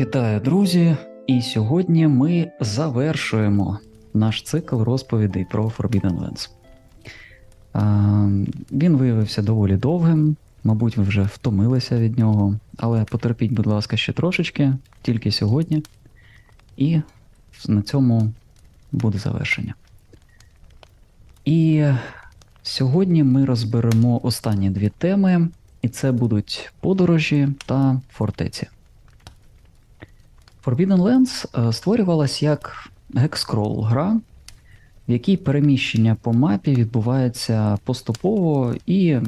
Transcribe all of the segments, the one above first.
Вітаю, друзі! І сьогодні ми завершуємо наш цикл розповідей про Forbidden Lands. Він виявився доволі довгим, мабуть, ви вже втомилися від нього, але потерпіть, будь ласка, ще трошечки, тільки сьогодні. І на цьому буде завершення. І сьогодні ми розберемо останні дві теми, і це будуть подорожі та фортеці. Forbidden Lands е, створювалась як гекскрол гра, в якій переміщення по мапі відбувається поступово і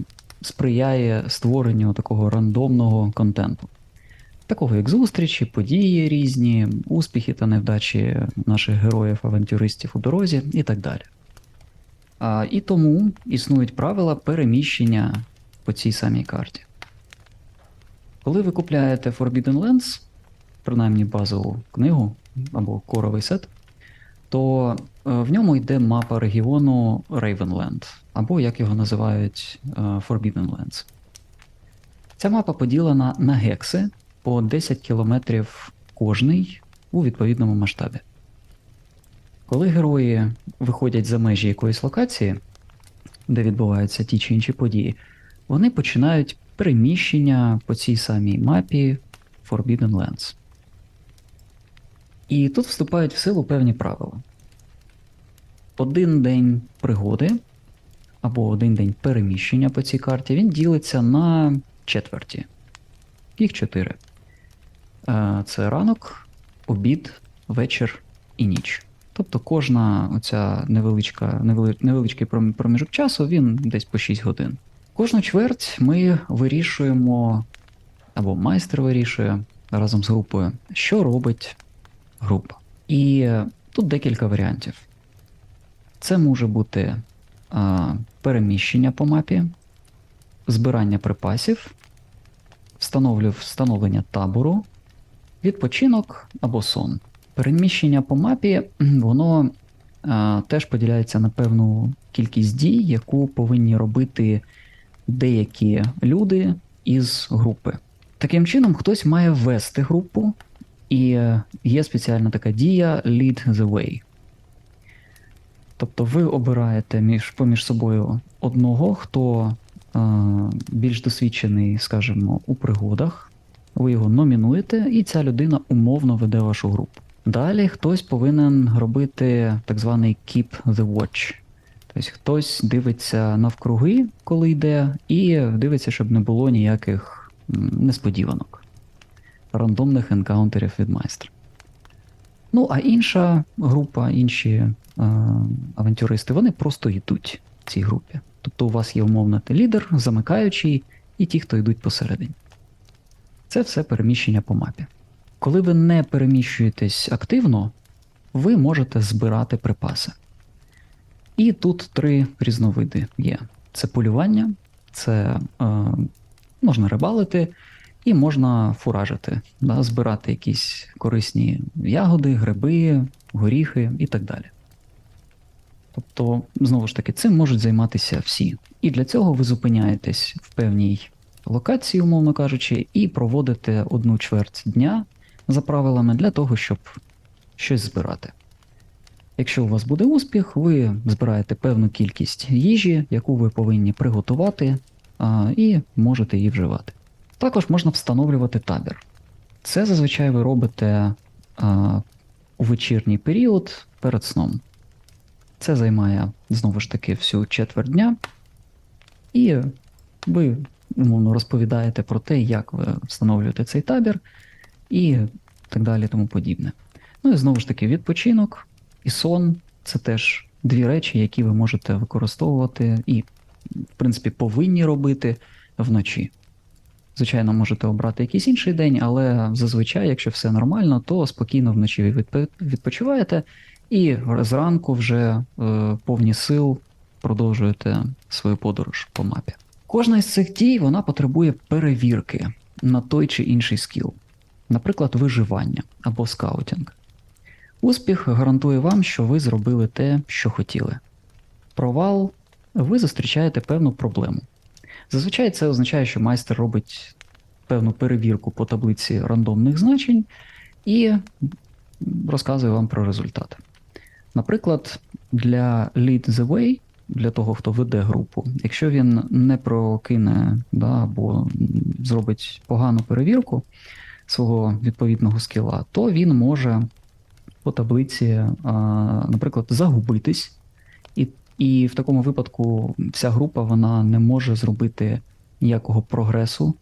сприяє створенню такого рандомного контенту. Такого як зустрічі, події різні, успіхи та невдачі наших героїв-авантюристів у дорозі і так далі. А, І тому існують правила переміщення по цій самій карті. Коли ви купляєте Forbidden Lands, принаймні базову книгу або коровий сет, то е, в ньому йде мапа регіону Ravenland, або як його називають е, Forbidden Lands. Ця мапа поділена на гекси по 10 кілометрів кожний у відповідному масштабі. Коли герої виходять за межі якоїсь локації, де відбуваються ті чи інші події, вони починають переміщення по цій самій мапі Forbidden Lands. І тут вступають в силу певні правила. Один день пригоди або один день переміщення по цій карті він ділиться на четверті. Їх чотири. Е, Це ранок, обід, вечір і ніч. Тобто кожна оця невеличка, невеличкий проміжок часу він десь по 6 годин. Кожну чверть ми вирішуємо, або майстер вирішує разом з групою, що робить група. І тут декілька варіантів. Це може бути а, переміщення по мапі, збирання припасів, встановлення табору, відпочинок або сон. Переміщення по мапі воно а, теж поділяється на певну кількість дій, яку повинні робити деякі люди із групи. Таким чином, хтось має вести групу, і е, є спеціальна така дія Lead the Way. Тобто ви обираєте між, поміж собою одного, хто е, більш досвідчений, скажімо, у пригодах. Ви його номінуєте, і ця людина умовно веде вашу групу. Далі хтось повинен робити так званий Keep the Watch. Тобто хтось дивиться навкруги, коли йде, і дивиться, щоб не було ніяких несподіванок рандомних енкаунтерів від майстра. Ну, а інша група, інші е, авантюристи, вони просто йдуть в цій групі. Тобто у вас є умовно лідер, замикаючий, і ті, хто йдуть посередині. Це все переміщення по мапі. Коли ви не переміщуєтесь активно, ви можете збирати припаси. І тут три різновиди є: це полювання, це е, можна рибалити, і можна фуражити, да, збирати якісь корисні ягоди, гриби, горіхи і так далі. Тобто, знову ж таки, цим можуть займатися всі. І для цього ви зупиняєтесь в певній локації, умовно кажучи, і проводите одну чверть дня за правилами для того, щоб щось збирати. Якщо у вас буде успіх, ви збираєте певну кількість їжі, яку ви повинні приготувати, а, і можете її вживати. Також можна встановлювати табір. Це зазвичай ви робите а, у вечірній період перед сном. Це займає знову ж таки всю четверть дня, і ви умовно розповідаєте про те, як ви встановлюєте цей табір, і так далі, тому подібне. Ну і знову ж таки, відпочинок і сон це теж дві речі, які ви можете використовувати і, в принципі, повинні робити вночі. Звичайно, можете обрати якийсь інший день, але зазвичай, якщо все нормально, то спокійно вночі відпочиваєте і зранку вже е, повні сил продовжуєте свою подорож по мапі. Кожна із цих дій вона потребує перевірки на той чи інший скіл, наприклад, виживання або скаутінг. Успіх гарантує вам, що ви зробили те, що хотіли. Провал ви зустрічаєте певну проблему. Зазвичай це означає, що майстер робить певну перевірку по таблиці рандомних значень і розказує вам про результати. Наприклад, для Lead the Way, для того, хто веде групу, якщо він не прокине да, або зробить погану перевірку свого відповідного скіла, то він може по таблиці, наприклад, загубитись, і, і в такому випадку вся група вона не може зробити ніякого прогресу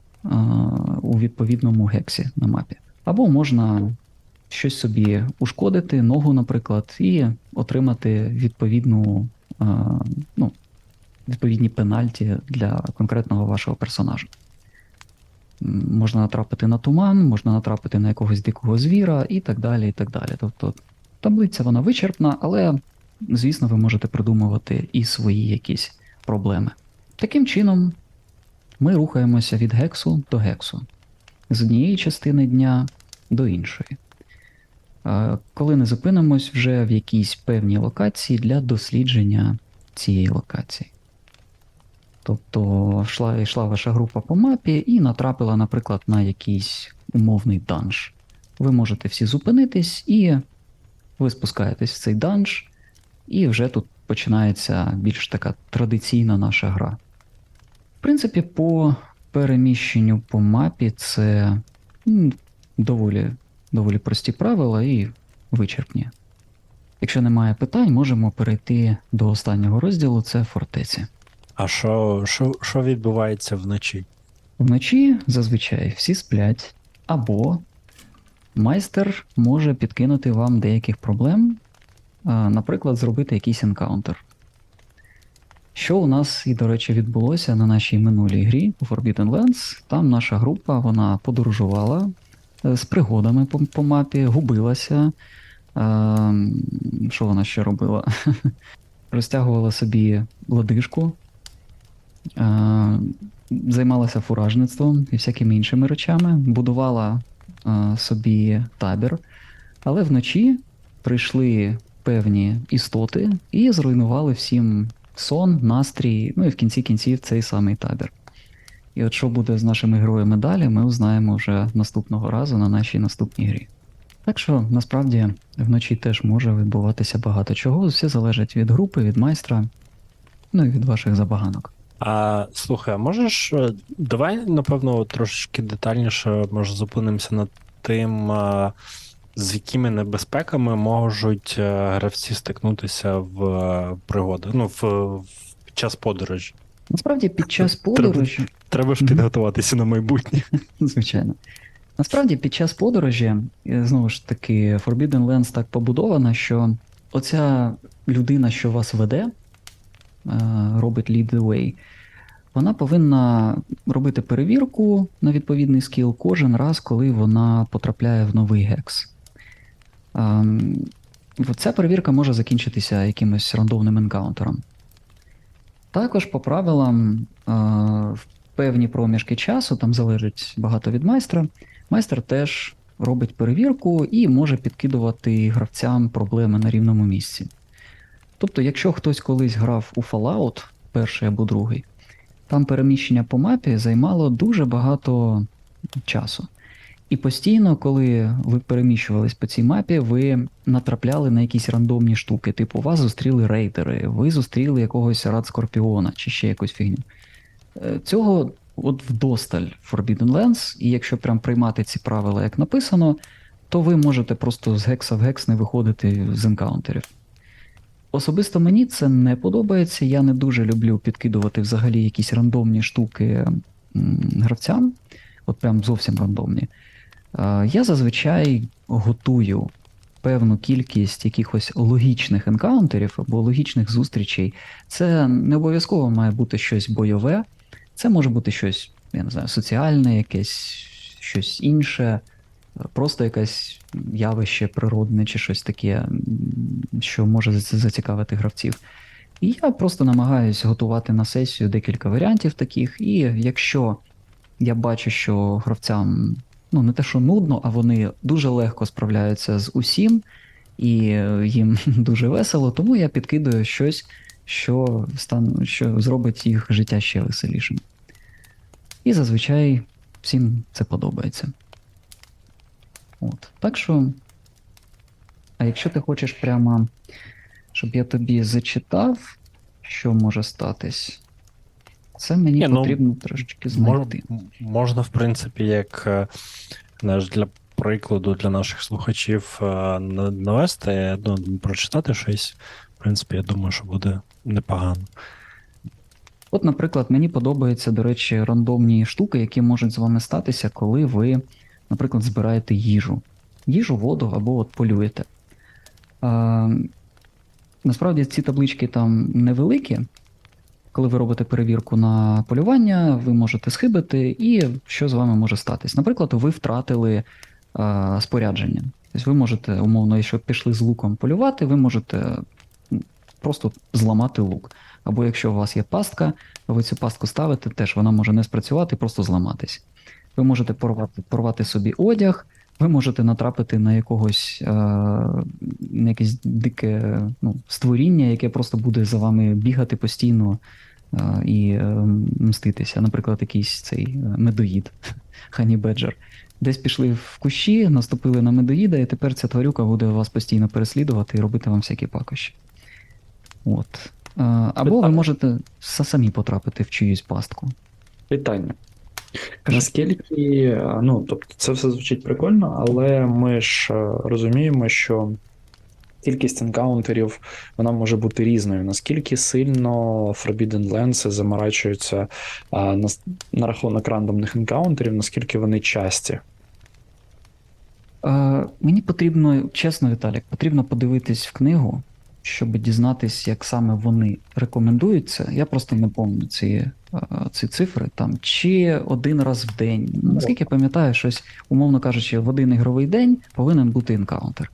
у відповідному гексі на мапі. Або можна щось собі ушкодити, ногу, наприклад, і отримати відповідну, ну, відповідні пенальті для конкретного вашого персонажа. Можна натрапити на туман, можна натрапити на якогось дикого звіра і так далі. і так далі. Тобто таблиця вона вичерпна, але, звісно, ви можете придумувати і свої якісь проблеми. Таким чином, ми рухаємося від гексу до гексу, з однієї частини дня до іншої. Коли не зупинимось вже в якійсь певній локації для дослідження цієї локації. Тобто йшла, йшла ваша група по мапі і натрапила, наприклад, на якийсь умовний данж. Ви можете всі зупинитись, і ви спускаєтесь в цей данж, і вже тут починається більш така традиційна наша гра. В принципі, по переміщенню по мапі це м, доволі, доволі прості правила і вичерпні. Якщо немає питань, можемо перейти до останнього розділу це фортеці. А що, що, що відбувається вночі? Вночі зазвичай всі сплять, або майстер може підкинути вам деяких проблем, наприклад, зробити якийсь енкаунтер. Що у нас і, до речі, відбулося на нашій минулій грі у Forbidden Lands. Там наша група вона подорожувала е, з пригодами по, по мапі, губилася. А, що вона ще робила? Розтягувала собі лодижку, а, займалася фуражництвом і всякими іншими речами, будувала а, собі табір, але вночі прийшли певні істоти і зруйнували всім сон, настрій, ну і в кінці кінців цей самий табір. І от що буде з нашими героями далі, ми узнаємо вже наступного разу на нашій наступній грі. Так що насправді вночі теж може відбуватися багато чого, все залежить від групи, від майстра, ну і від ваших забаганок. А слухай, а можеш. е, Давай, напевно, трошечки детальніше може зупинимося над тим, з якими небезпеками можуть е, гравці стикнутися в е, пригоди, ну, в, в час подорожі. Насправді, під час подорожі, Треба ж Мгм. підготуватися на майбутнє. звичайно. Насправді, під час подорожі, знову ж таки, Forbidden Lands так побудована, що оця людина, що вас веде, робить lead the way, вона повинна робити перевірку на відповідний скіл кожен раз, коли вона потрапляє в новий гекс. Ем, Ця перевірка може закінчитися якимось рандомним енкаунтером. Також по правилам е, в певні проміжки часу, там залежить багато від майстра, майстер теж робить перевірку і може підкидувати гравцям проблеми на рівному місці. Тобто, якщо хтось колись грав у Fallout, перший або другий, там переміщення по мапі займало дуже багато часу. І постійно, коли ви переміщувались по цій мапі, ви натрапляли на якісь рандомні штуки. Типу, вас зустріли рейдери, ви зустріли якогось рад Скорпіона чи ще якусь фігню. Е, Цього от вдосталь Forbidden Lands, і якщо прям приймати ці правила як написано, то ви можете просто з гекса в гекс не виходити з енкаунтерів. Особисто мені це не подобається. Я не дуже люблю підкидувати взагалі якісь рандомні штуки гравцям, от прям зовсім рандомні. Я зазвичай готую певну кількість якихось логічних енкаунтерів або логічних зустрічей. Це не обов'язково має бути щось бойове, це може бути щось, я не знаю, соціальне, якесь щось інше, просто якесь явище природне чи щось таке, що може зацікавити гравців. І я просто намагаюся готувати на сесію декілька варіантів таких, і якщо я бачу, що гравцям ну не те, що нудно, а вони дуже легко справляються з усім, і їм дуже весело, тому я підкидаю щось, що стан, що зробить їх життя ще веселішим. І зазвичай всім це подобається. От. Так що. А якщо ти хочеш прямо, щоб я тобі зачитав, що може статись, це мені Ні, ну, потрібно трошечки знайти. можна, в принципі, як е, знаєш, для прикладу для наших слухачів е, навести, ну, прочитати щось. В принципі, я думаю, що буде непогано. От, наприклад, мені подобаються, до речі, рандомні штуки, які можуть з вами статися, коли ви, наприклад, збираєте їжу. Їжу, воду або от полюєте. А, насправді ці таблички там невеликі. Коли ви робите перевірку на полювання, ви можете схибити, і що з вами може статись. Наприклад, ви втратили а, спорядження. Тобто ви можете, умовно, якщо пішли з луком полювати, ви можете просто зламати лук. Або якщо у вас є пастка, ви цю пастку ставите, теж вона може не спрацювати, просто зламатись. Ви можете порвати, порвати собі одяг, ви можете натрапити на якогось е, на якесь дике ну, створіння, яке просто буде за вами бігати постійно е, і е, мститися. Наприклад, якийсь цей е, медоїд, Хані Беджер. Десь пішли в кущі, наступили на медоїда, і тепер ця тварюка буде вас постійно переслідувати і робити вам всякі пакощі. От. Е, Або ви можете самі потрапити в чиюсь пастку. Питання. Наскільки, е, ну, тобто, це все звучить прикольно, але ми ж е, розуміємо, що кількість енкаунтерів вона може бути різною. Наскільки сильно Forbidden Lands заморачуються а, на, на рахунок рандомних енкаунтерів, наскільки вони часті? Е, мені потрібно, чесно, Віталік, потрібно подивитись в книгу, щоб дізнатись, як саме вони рекомендуються. Я просто не пам'ятаю ці, е, ці цифри там, чи один раз в день. Наскільки я пам'ятаю, щось, умовно кажучи, в один ігровий день повинен бути енкаунтер.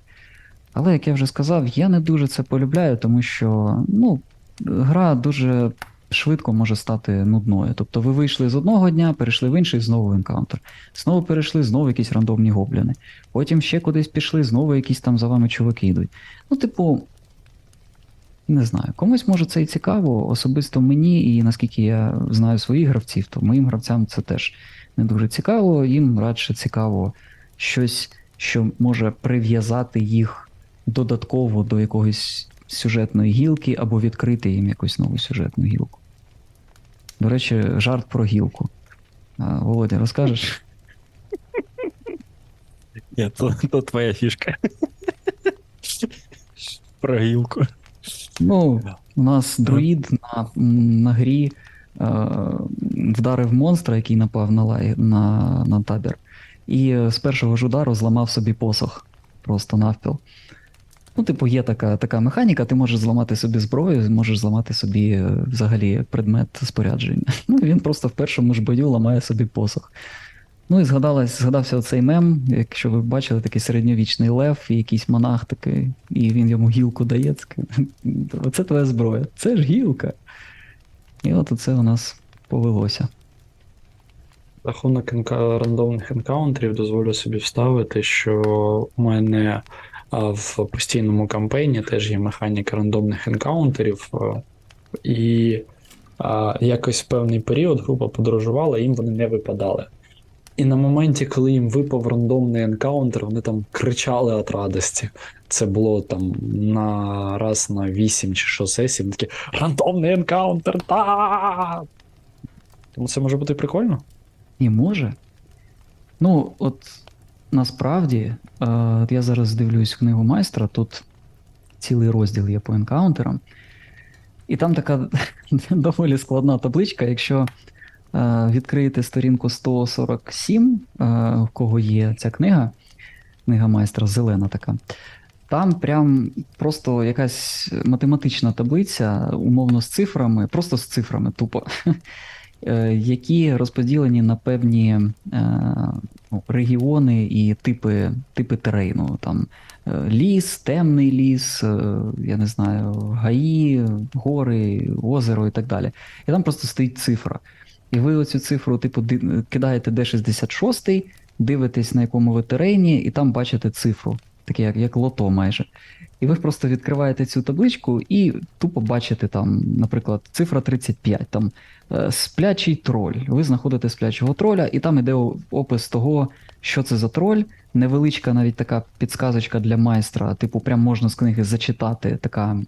Але, як я вже сказав, я не дуже це полюбляю, тому що ну, гра дуже швидко може стати нудною. Тобто ви вийшли з одного дня, перейшли в інший, знову енкаунтер. Знову перейшли, знову якісь рандомні гобліни. Потім ще кудись пішли, знову якісь там за вами чуваки йдуть. Ну, типу, не знаю, комусь може це і цікаво, особисто мені, і наскільки я знаю своїх гравців, то моїм гравцям це теж не дуже цікаво, їм радше цікаво щось, що може прив'язати їх додатково до якоїсь сюжетної гілки або відкрити їм якусь нову сюжетну гілку. До речі, жарт про гілку. Володя, розкажеш? Ні, то, то твоя фішка. Про гілку. Ну, у нас друїд на, на грі е, вдарив монстра, який напав на, лай, на, на табір, і з першого ж удару зламав собі посох просто навпіл. Ну, типу, є така, така механіка, ти можеш зламати собі зброю, можеш зламати собі е, взагалі предмет спорядження. Ну, він просто в першому ж бою ламає собі посох. Ну і згадалось, згадався оцей мем, якщо ви бачили, такий середньовічний лев, і якийсь монах такий, і він йому гілку дає. Оце твоя зброя. Це ж гілка. І от оце у нас повелося. Рахунок рандомних енкаунтерів дозволю собі вставити, що у мене в постійному кампейні теж є механіка рандомних енкаунтерів, і якось в певний період група подорожувала, їм вони не випадали. І на моменті, коли їм випав рандомний енкаунтер, вони там кричали від радості. Це було там на раз на 8 чи що сесій, вони такі рандомний енкаунтер, та Тому це може бути прикольно. І може. Ну, от насправді, е, я зараз дивлюсь книгу майстра, тут цілий розділ є по енкаунтерам. І там така доволі складна табличка. Якщо е, відкриєте сторінку 147, е, в кого є ця книга, книга майстра зелена така. Там прям просто якась математична таблиця, умовно з цифрами, просто з цифрами тупо, е, які розподілені на певні ну, регіони і типи, типи терейну. Там ліс, темний ліс, я не знаю, гаї, гори, озеро і так далі. І там просто стоїть цифра. І ви оцю цифру, типу, кидаєте D66, дивитесь, на якому ви терені, і там бачите цифру, таке як, як лото майже. І ви просто відкриваєте цю табличку і тупо бачите там, наприклад, цифра 35, там е, сплячий троль. Ви знаходите сплячого троля, і там іде опис того, що це за троль. Невеличка навіть така підсказочка для майстра, типу, прям можна з книги зачитати, така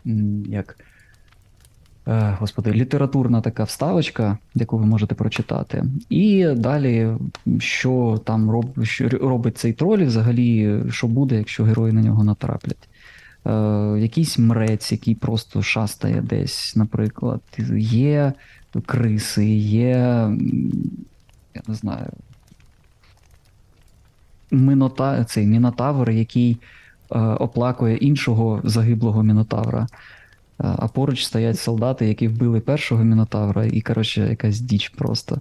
як. Е, Господи, літературна така вставочка, яку ви можете прочитати. І далі, що там роб, що робить цей троль, взагалі, що буде, якщо герої на нього натраплять. Е, якийсь мрець, який просто шастає десь, наприклад. Є криси, є. Я не знаю. Минота, цей мінотавр, який е, оплакує іншого загиблого мінотавра. А поруч стоять солдати, які вбили першого мінотавра, і, коротше, якась діч просто.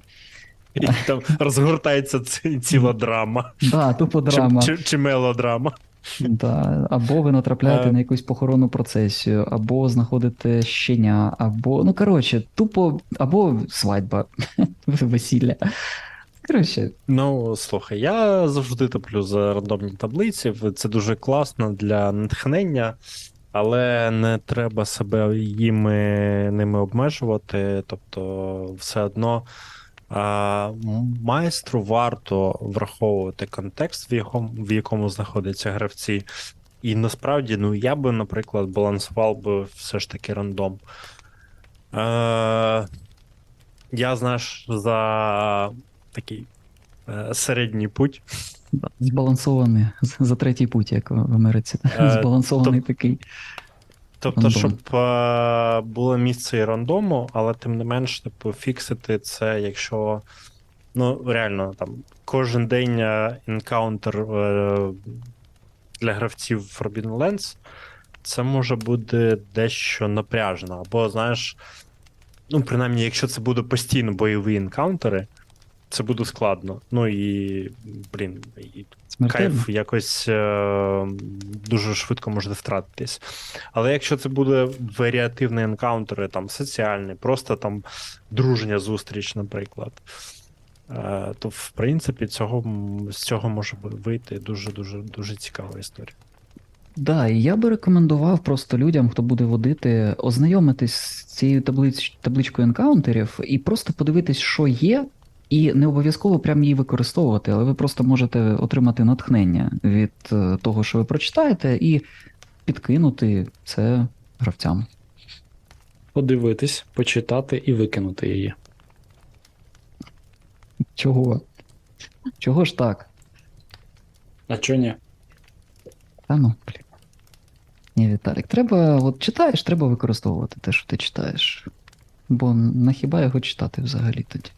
І там розгортається ці- ціла драма. Да, тупо драма. Чи, чи, чи мелодрама. Да. Або ви натрапляєте Е. на якусь похоронну процесію, або знаходите щеня, або. Ну, коротше, тупо, або свадьба, весілля. Коротше, Ну, слухай, я завжди топлю за рандомні таблиці. Це дуже класно для натхнення, але не треба себе їми ними обмежувати. Тобто, все одно а, майстру варто враховувати контекст, в якому, в якому знаходяться гравці. І насправді, ну, я би, наприклад, балансував би все ж таки рандом. Е, я, знаєш, за такий е, середній путь. Збалансований за третій путь, як в Америці. Е, Збалансований такий. Тобто, Рандом. щоб е, було місце і рандому, але тим не менш, типу, фіксити це, якщо ну, реально там кожен день енкаунтер е, для гравців Forbidden Lands, це може бути дещо напряжно. Або, знаєш, ну, принаймні, якщо це буде постійно бойові енкаунтери, це буде складно. Ну і, блін, і Смертельно. кайф якось е, дуже швидко може втратитись. Але якщо це буде варіативний енкаунтери, там соціальний, просто там дружня зустріч, наприклад. е, То в принципі цього з цього може вийти дуже дуже дуже цікава історія. Да, і я би рекомендував просто людям, хто буде водити, ознайомитись з цією таблиць, табличкою енкаунтерів і просто подивитись, що є, і не обов'язково прям її використовувати, але ви просто можете отримати натхнення від е, того, що ви прочитаєте, і підкинути це гравцям. Подивитись, почитати і викинути її. Чого? Чого ж так? А чо ні? Та ну, блін. Ні, Віталік, треба, от читаєш, треба використовувати те, що ти читаєш. Бо на хіба його читати взагалі тоді.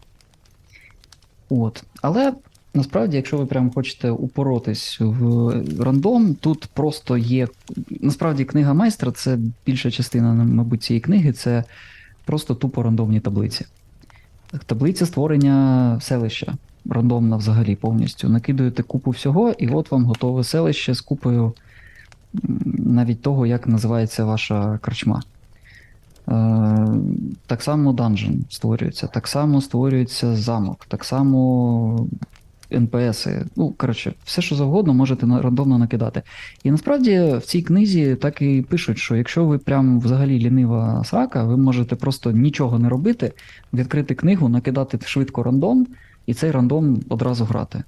От. Але насправді, якщо ви прям хочете упоротись в рандом, тут просто є. Насправді, книга майстра це більша частина, мабуть, цієї книги, це просто тупо рандомні таблиці. Таблиця створення селища. Рандомна взагалі повністю. Накидуєте купу всього, і от вам готове селище з купою навіть того, як називається ваша корчма. Е, так само данжен створюється, так само створюється замок, так само НПСи. Ну, коротше, все, що завгодно, можете рандомно накидати. І насправді в цій книзі так і пишуть, що якщо ви прям взагалі лінива срака, ви можете просто нічого не робити, відкрити книгу, накидати швидко рандом, і цей рандом одразу грати.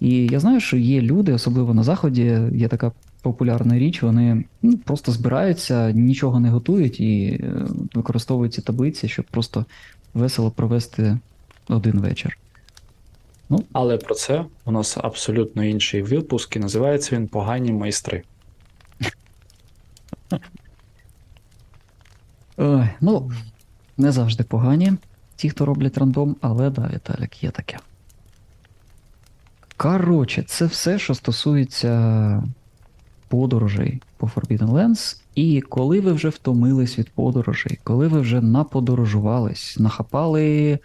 І я знаю, що є люди, особливо на Заході, є така популярна річ, вони ну, просто збираються, нічого не готують і е, використовують ці таблиці, щоб просто весело провести один вечір. Але про це у нас абсолютно інший випуск, і називається він Погані майстри. Ой, ну, не завжди погані ті, хто роблять рандом, але да, Віталік, є таке. Коротше, це все, що стосується подорожей по Forbidden Lands. І коли ви вже втомились від подорожей, коли ви вже наподорожувались, нахапали,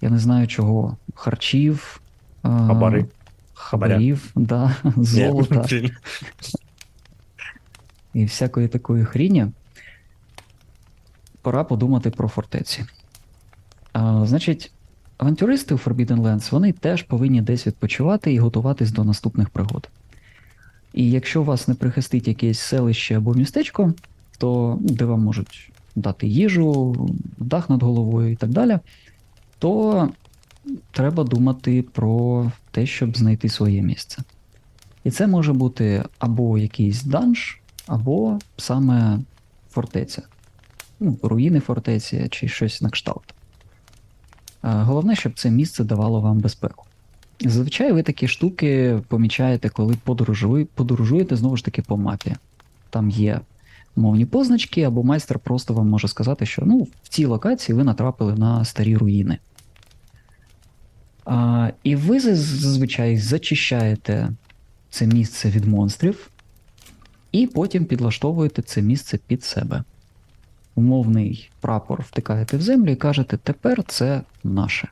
я не знаю чого, харчів, а, Хабари. хабарів, да, золота і всякої такої хріні, пора подумати про фортеці. А, значить, авантюристи у Forbidden Lands вони теж повинні десь відпочивати і готуватись до наступних пригод. І якщо вас не прихистить якесь селище або містечко, то де вам можуть дати їжу, дах над головою і так далі, то треба думати про те, щоб знайти своє місце. І це може бути або якийсь данж, або саме фортеця. Ну, руїни фортеці чи щось на кшталт. Е, Головне, щоб це місце давало вам безпеку. Зазвичай ви такі штуки помічаєте, коли подорожує- подорожуєте знову ж таки по мапі. Там є мовні позначки, або майстер просто вам може сказати, що ну, в цій локації ви натрапили на старі руїни. А, і ви зазвичай зачищаєте це місце від монстрів, і потім підлаштовуєте це місце під себе. Умовний прапор втикаєте в землю і кажете, тепер це наше.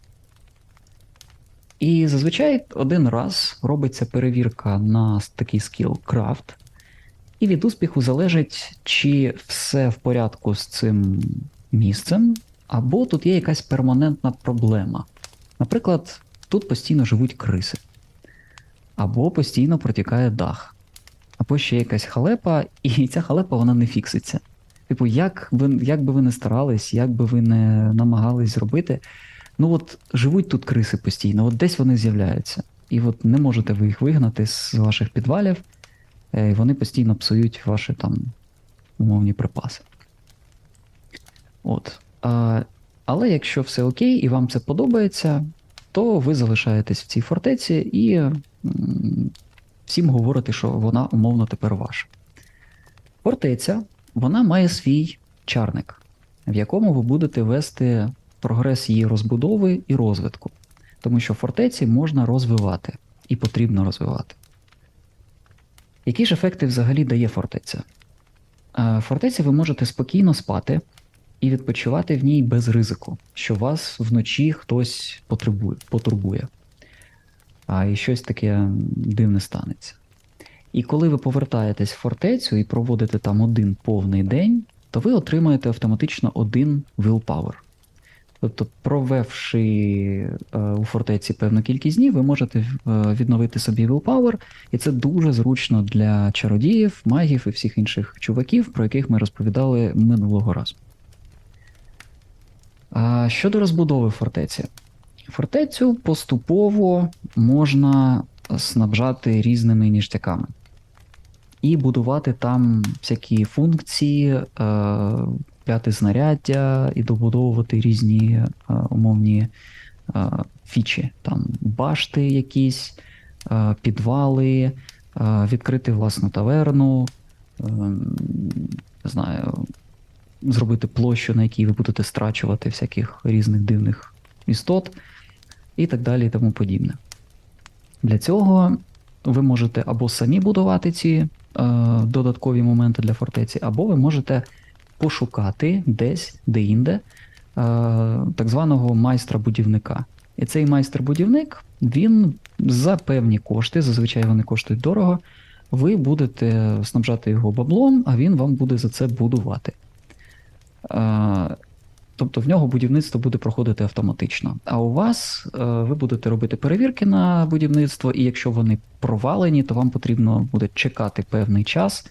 І зазвичай один раз робиться перевірка на такий скіл крафт, і від успіху залежить, чи все в порядку з цим місцем, або тут є якась перманентна проблема. Наприклад, тут постійно живуть криси, або постійно протікає дах, або ще якась халепа, і ця халепа вона не фікситься. Типу, як би, як би ви не старались, як би ви не намагались зробити, ну от живуть тут криси постійно, от десь вони з'являються. І от не можете ви їх вигнати з ваших підвалів, е, і вони постійно псують ваші там умовні припаси. От. А, але якщо все окей і вам це подобається, то ви залишаєтесь в цій фортеці і всім говорите, що вона умовно тепер ваша. Фортеця вона має свій чарник, в якому ви будете вести прогрес її розбудови і розвитку. Тому що фортеці можна розвивати і потрібно розвивати. Які ж ефекти взагалі дає фортеця? Е, фортеці ви можете спокійно спати і відпочивати в ній без ризику, що вас вночі хтось потребує, потурбує, а і щось таке дивне станеться. І коли ви повертаєтесь в фортецю і проводите там один повний день, то ви отримаєте автоматично один willpower. Тобто, провевши е, у фортеці певну кількість днів, ви можете е, відновити собі willpower, і це дуже зручно для чародіїв, магів і всіх інших чуваків, про яких ми розповідали минулого разу. Щодо розбудови фортеці, фортецю поступово можна снабжати різними ніштяками і будувати там всякі функції, п'яти знаряддя і добудовувати різні е, умовні е, фічі, там башти якісь, е, підвали, е, відкрити власну таверну, е, не знаю, зробити площу, на якій ви будете страчувати всяких різних дивних істот і так далі і тому подібне. Для цього ви можете або самі будувати ці е, додаткові моменти для фортеці, або ви можете пошукати десь де-інде е, так званого майстра-будівника. І цей майстер-будівник, він за певні кошти, зазвичай вони коштують дорого, ви будете снабжати його баблом, а він вам буде за це будувати. Е, Тобто в нього будівництво буде проходити автоматично. А у вас е, ви будете робити перевірки на будівництво, і якщо вони провалені, то вам потрібно буде чекати певний час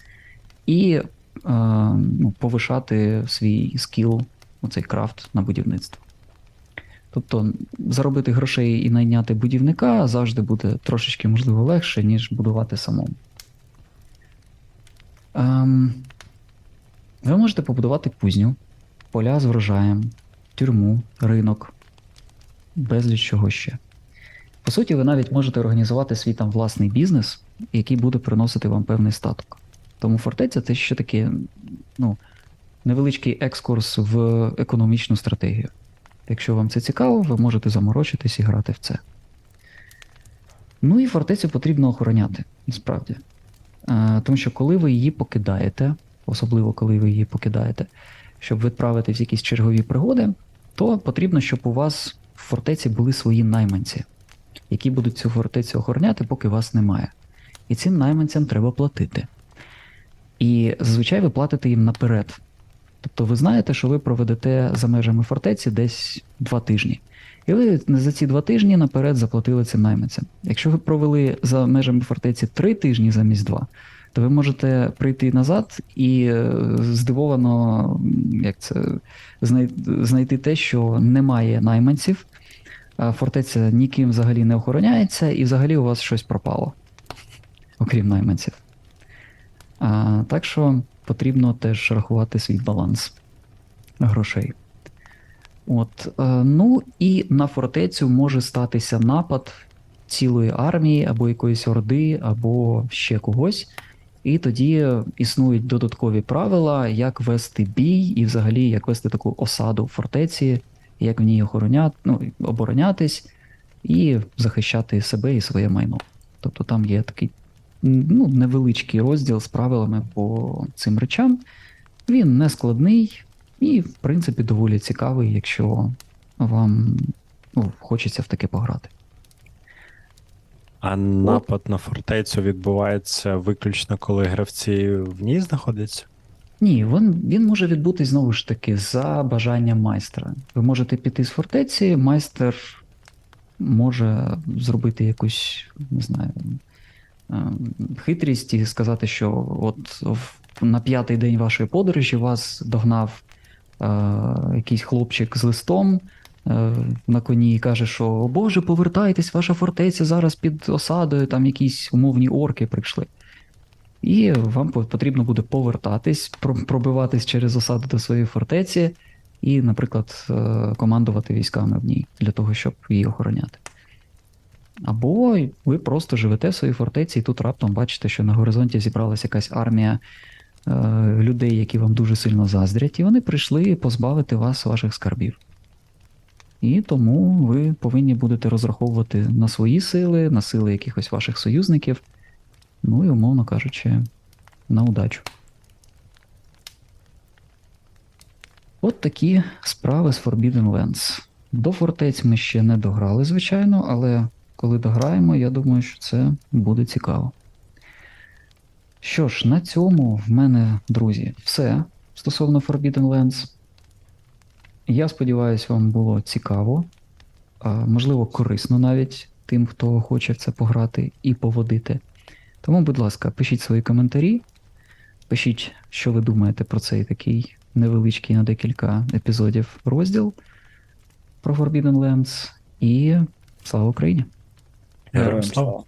і ну, повишати свій скіл, оцей крафт на будівництво. Тобто заробити грошей і найняти будівника завжди буде трошечки, можливо, легше, ніж будувати самому. Ем, ви можете побудувати кузню, поля з врожаєм, тюрму, ринок, безліч чого ще. По суті, ви навіть можете організувати свій там власний бізнес, який буде приносити вам певний статок. Тому фортеця це ще такий ну, невеличкий екскурс в економічну стратегію. Якщо вам це цікаво, ви можете заморочитись і грати в це. Ну і фортецю потрібно охороняти, насправді. Е, Тому що коли ви її покидаєте, особливо коли ви її покидаєте, щоб відправитись в якісь чергові пригоди, то потрібно, щоб у вас в фортеці були свої найманці, які будуть цю фортецю охороняти, поки вас немає. І цим найманцям треба платити. І зазвичай ви платите їм наперед. Тобто ви знаєте, що ви проведете за межами фортеці десь два тижні. І ви за ці два тижні наперед заплатили цим найманцям. Якщо ви провели за межами фортеці три тижні замість два, то ви можете прийти назад і е, здивовано як це, знайти те, що немає найманців, фортеця ніким взагалі не охороняється, і взагалі у вас щось пропало, окрім найманців. А, так що потрібно теж рахувати свій баланс грошей. От, е, ну і на фортецю може статися напад цілої армії, або якоїсь орди, або ще когось. І тоді існують додаткові правила, як вести бій, і взагалі як вести таку осаду в фортеці, як в ній охороняти, ну, оборонятись і захищати себе і своє майно. Тобто там є такий ну, невеличкий розділ з правилами по цим речам. Він не складний і, в принципі, доволі цікавий, якщо вам ну, хочеться в таке пограти. А напад на фортецю відбувається виключно, коли гравці в ній знаходяться? Ні, він, він може відбутись знову ж таки за бажанням майстра. Ви можете піти з фортеці, майстер може зробити якусь, не знаю, хитрість і сказати, що от на п'ятий день вашої подорожі вас догнав е, якийсь хлопчик з листом е, на коні і каже, що о Боже, повертайтесь, ваша фортеця зараз під осадою, там якісь умовні орки прийшли. І вам потрібно буде повертатись, пробиватись через осаду до своєї фортеці і, наприклад, е, командувати військами в ній для того, щоб її охороняти. Або ви просто живете в своїй фортеці, і тут раптом бачите, що на горизонті зібралася якась армія е, людей, які вам дуже сильно заздрять, і вони прийшли позбавити вас ваших скарбів. І тому ви повинні будете розраховувати на свої сили, на сили якихось ваших союзників, ну і, умовно кажучи, на удачу. От такі справи з Forbidden Lands. До фортець ми ще не дограли, звичайно, але коли дограємо, я думаю, що це буде цікаво. Що ж, на цьому в мене, друзі, все стосовно Forbidden Lands. Я сподіваюся, вам було цікаво, можливо, корисно навіть тим, хто хоче в це пограти і поводити. Тому, будь ласка, пишіть свої коментарі, пишіть, що ви думаєте про цей такий невеличкий на декілька епізодів розділ про Forbidden Lands. І слава Україні! Героям слава!